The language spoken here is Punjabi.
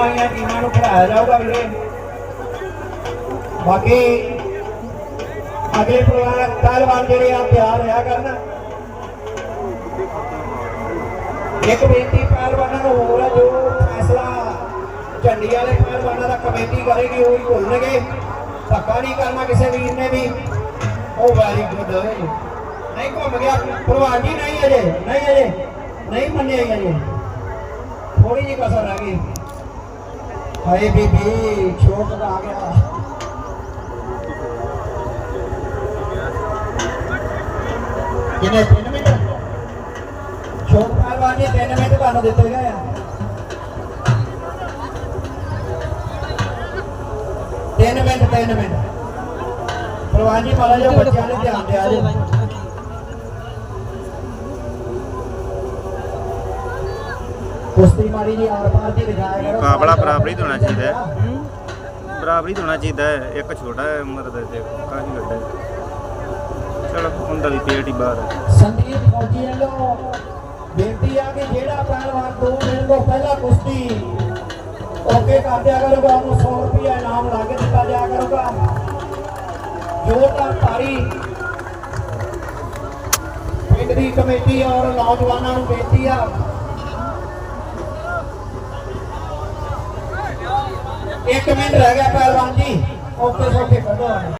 ਬਣੀਆਂ ਟੀਮਾਂ ਨੂੰ ਖੜਾਇਆ ਜਾਊਗਾ ਵੀਰੇ? ਬਾਕੀ ਅਗਲੇ ਪ੍ਰੋਗਰਾਮ ਪਹਿਲਵਾਨ ਜਿਹੜੇ ਆ, ਤਿਆਰ ਹੋਇਆ ਕਰਨ। ਇੱਕ ਬੇਨਤੀ ਪਹਿਲਵਾਨਾਂ ਨੂੰ ਹੋਰ ਹੈ ਜੋ ਫੈਸਲਾ ਝੰਡੀ ਵਾਲੇ ਪਹਿਲਵਾਨਾਂ ਦਾ ਕਮੇਟੀ ਕਰੇਗੀ, ਉਹ ਹੀ ਭੁੱਲਣਗੇ। ਧੱਕਾ ਨਹੀਂ ਕਰਨਾ ਕਿਸੇ ਵੀਰ ਨੇ ਵੀ। ਉਹ ਵੈਰੀ ਗੁੱਡ। ਨਹੀਂ ਘੁੰਮ ਗਿਆ ਪ੍ਰਵਾਨ ਜੀ, ਨਹੀਂ ਅਜੇ ਨਹੀਂ ਅਜੇ, ਨਹੀਂ ਮੰਨਿਆ ਅਜੇ। ਥੋੜੀ ਜਿਹੀ ਕਸਰ ਰਹਿ ਗਈ। ਹਾਏ ਬੀਬੀ, ਛੋਟ ਦਾ ਆ ਗਿਆ। ਕਿੰਨੇ 3 ਮਿੰਟ ਛੋਟ ਪਹਿਲਵਾਨ ਜੀ 3 ਮਿੰਟ ਤੁਹਾਨੂੰ ਦਿੱਤੇ ਗਏ ਆ। ਤਿੰਨ ਮਿੰਟ ਤਿੰਨ ਮਿੰਟ। ਪ੍ਰਵਾਨ ਜੀ ਮਾੜਾ ਜਿਹਾ ਬੱਚਿਆਂ ਨੇ ਧਿਆਨ ਦਿਆ ਜੀ ਕੁਸ਼ਤੀ ਮਾਰੀ ਜੀ ਆਰ ਪਾਰ ਦੀ ਦਿਖਾਇਆ ਕਰੋ ਮੁਕਾਬਲਾ ਬਰਾਬਰੀ ਹੋਣਾ ਚਾਹੀਦਾ ਹੈ। ਬਰਾਬਰੀ ਹੋਣਾ ਚਾਹੀਦਾ ਹੈ ਇੱਕ ਛੋਟਾ ਹੈ ਉਮਰ ਦੇ ਤੇ ਕਾਫੀ ਵੱਡਾ ਹੈ। ਚਲੋ ਹੁੰਦਾ ਵੀ ਪੇਟ ਹੀ ਬਾਹਰ ਹੈ। ਸੰਦੀਪ ਫੌਜੀ ਵੱਲੋਂ ਬੇਨਤੀ ਆ ਕਿ ਜਿਹੜਾ ਪਹਿਲਵਾਨ ਦੋ ਮਿੰਟ ਤੋਂ ਪਹਿਲਾਂ ਕੁਸ਼ਤੀ ਓਕੇ ਕਰ ਦਿਆ ਕਰੂਗਾ ਉਹਨੂੰ 100 ਰੁਪਏ ਇਨਾਮ ਲਾ ਕੇ ਦਿੱਤਾ ਜਾਇਆ ਕਰੂਗਾ। ਜੋਰਦਾਰ ਤਾੜੀ ਪਿੰਡ ਦੀ ਕਮੇਟੀ ਔਰ ਨੌਜਵਾਨਾਂ ਨੂੰ ਬੇਨਤੀ ਆ ਇੱਕ ਮਿੰਟ ਰਹਿ ਗਿਆ ਪਹਿਲਵਾਨ ਜੀ ਓਕੇ ਸੋਕੇ ਕੱਢੋ।